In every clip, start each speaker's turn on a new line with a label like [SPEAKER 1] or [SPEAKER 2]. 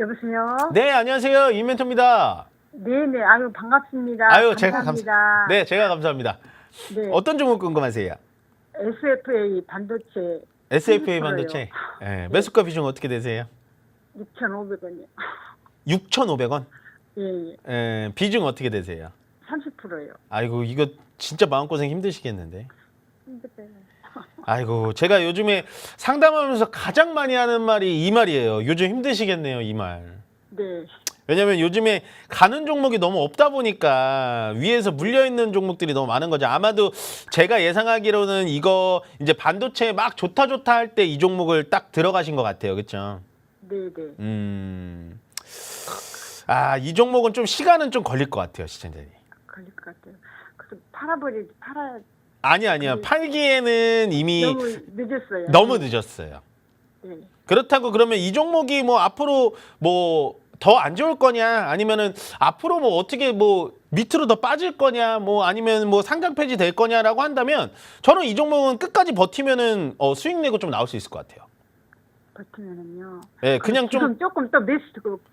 [SPEAKER 1] 여보세요?
[SPEAKER 2] 네, 안녕하세요. 이멘토입니다.
[SPEAKER 1] 네네, 아유, 반갑습니다.
[SPEAKER 2] 아유, 제가
[SPEAKER 1] 감사합니다.
[SPEAKER 2] 감사. 네, 제가 감사합니다.
[SPEAKER 1] 네.
[SPEAKER 2] 어떤 종목 궁금하세요?
[SPEAKER 1] SFA 반도체
[SPEAKER 2] SFA
[SPEAKER 1] 30%요.
[SPEAKER 2] 반도체. 예, 매수가 비중 어떻게 되세요?
[SPEAKER 1] 6,500원이요.
[SPEAKER 2] 6,500원.
[SPEAKER 1] 예, 예.
[SPEAKER 2] 예, 비중 어떻게 되세요?
[SPEAKER 1] 30%요.
[SPEAKER 2] 아이고, 이거 진짜 마음고생 힘드시겠는데.
[SPEAKER 1] 힘들어요.
[SPEAKER 2] 아이고, 제가 요즘에 상담하면서 가장 많이 하는 말이 이 말이에요. 요즘 힘드시겠네요, 이 말.
[SPEAKER 1] 네.
[SPEAKER 2] 왜냐면 요즘에 가는 종목이 너무 없다 보니까 위에서 물려 있는 종목들이 너무 많은 거죠. 아마도 제가 예상하기로는 이거 이제 반도체 막 좋다 좋다 할 때 이 종목을 딱 들어가신 것 같아요. 그렇죠?
[SPEAKER 1] 네 네.
[SPEAKER 2] 음. 아, 이 종목은 좀 시간은 좀 걸릴 것 같아요, 시청자님.
[SPEAKER 1] 걸릴 것 같아요. 그래서 팔아버리, 팔아,
[SPEAKER 2] 아니 아니요. 팔기에는 이미
[SPEAKER 1] 너무 늦었어요.
[SPEAKER 2] 너무 늦었어요.
[SPEAKER 1] 네.
[SPEAKER 2] 그렇다고 그러면 이 종목이 뭐 앞으로 뭐 더 안 좋을 거냐 아니면은 앞으로 뭐 어떻게 뭐 밑으로 더 빠질 거냐 뭐 아니면 뭐 상장 폐지 될 거냐라고 한다면 저는 이 종목은 끝까지 버티면은 어 수익 내고 좀 나올 수 있을 것 같아요.
[SPEAKER 1] 버티면은요.
[SPEAKER 2] 예, 그냥 좀
[SPEAKER 1] 지금 조금 또 매수,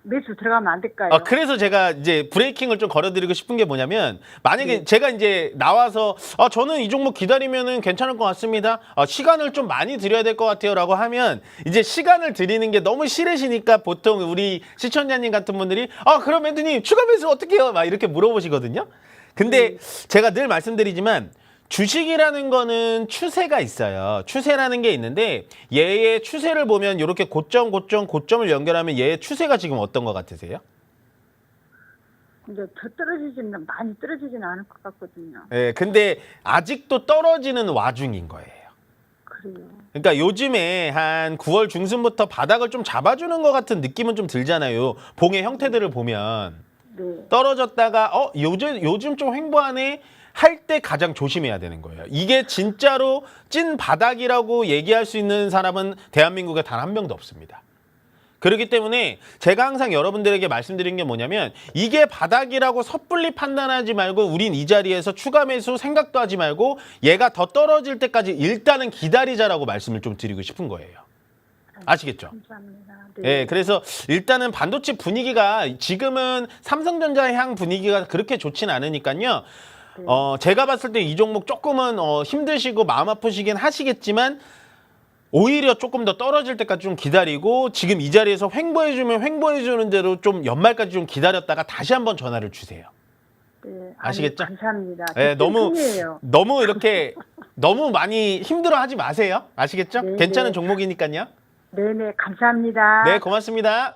[SPEAKER 1] 매수 들어가면 안 될까요?
[SPEAKER 2] 아, 그래서 제가 이제 브레이킹을 좀 걸어드리고 싶은 게 뭐냐면 만약에
[SPEAKER 1] 네.
[SPEAKER 2] 제가 이제 나와서 아 저는 이 종목 기다리면은 괜찮을 것 같습니다. 아, 시간을 좀 많이 드려야 될 것 같아요 라고 하면 이제 시간을 드리는 게 너무 싫으시니까 보통 우리 시청자님 같은 분들이 아 그럼 앤드님 추가 매수 어떻게 해요? 막 이렇게 물어보시거든요. 근데 제가 늘 말씀드리지만 주식이라는 거는 추세가 있어요. 추세라는 게 있는데 얘의 추세를 보면 이렇게 고점, 고점, 고점을 연결하면 얘의 추세가 지금 어떤 것 같으세요?
[SPEAKER 1] 이제 더 떨어지지는, 많이 떨어지지는 않을 것 같거든요.
[SPEAKER 2] 예, 근데 아직도 떨어지는 와중인 거예요.
[SPEAKER 1] 그래요.
[SPEAKER 2] 그러니까 요즘에 한 9월 중순부터 바닥을 좀 잡아주는 것 같은 느낌은 좀 들잖아요. 봉의 형태들을 보면
[SPEAKER 1] 네.
[SPEAKER 2] 떨어졌다가 어 요즘 요즘 좀 횡보하네 할 때 가장 조심해야 되는 거예요. 이게 진짜로 찐 바닥이라고 얘기할 수 있는 사람은 대한민국에 단 한 명도 없습니다. 그렇기 때문에 제가 항상 여러분들에게 말씀드린 게 뭐냐면 이게 바닥이라고 섣불리 판단하지 말고 우린 이 자리에서 추가 매수 생각도 하지 말고 얘가 더 떨어질 때까지 일단은 기다리자라고 말씀을 좀 드리고 싶은 거예요. 아시겠죠?
[SPEAKER 1] 감사합니다.
[SPEAKER 2] 예, 그래서 일단은 반도체 분위기가 지금은 삼성전자 향 분위기가 그렇게 좋진 않으니까요. 어, 제가 봤을 때 이 종목 조금은 어, 힘드시고 마음 아프시긴 하시겠지만 오히려 조금 더 떨어질 때까지 좀 기다리고 지금 이 자리에서 횡보해주면 횡보해주는 대로 좀 연말까지 좀 기다렸다가 다시 한번 전화를 주세요.
[SPEAKER 1] 네.
[SPEAKER 2] 아시겠죠?
[SPEAKER 1] 아니, 감사합니다.
[SPEAKER 2] 예, 너무
[SPEAKER 1] 팬이에요.
[SPEAKER 2] 너무 이렇게 너무 많이 힘들어하지 마세요. 아시겠죠?
[SPEAKER 1] 네,
[SPEAKER 2] 괜찮은
[SPEAKER 1] 네.
[SPEAKER 2] 종목이니까요.
[SPEAKER 1] 네네, 감사합니다.
[SPEAKER 2] 네, 고맙습니다.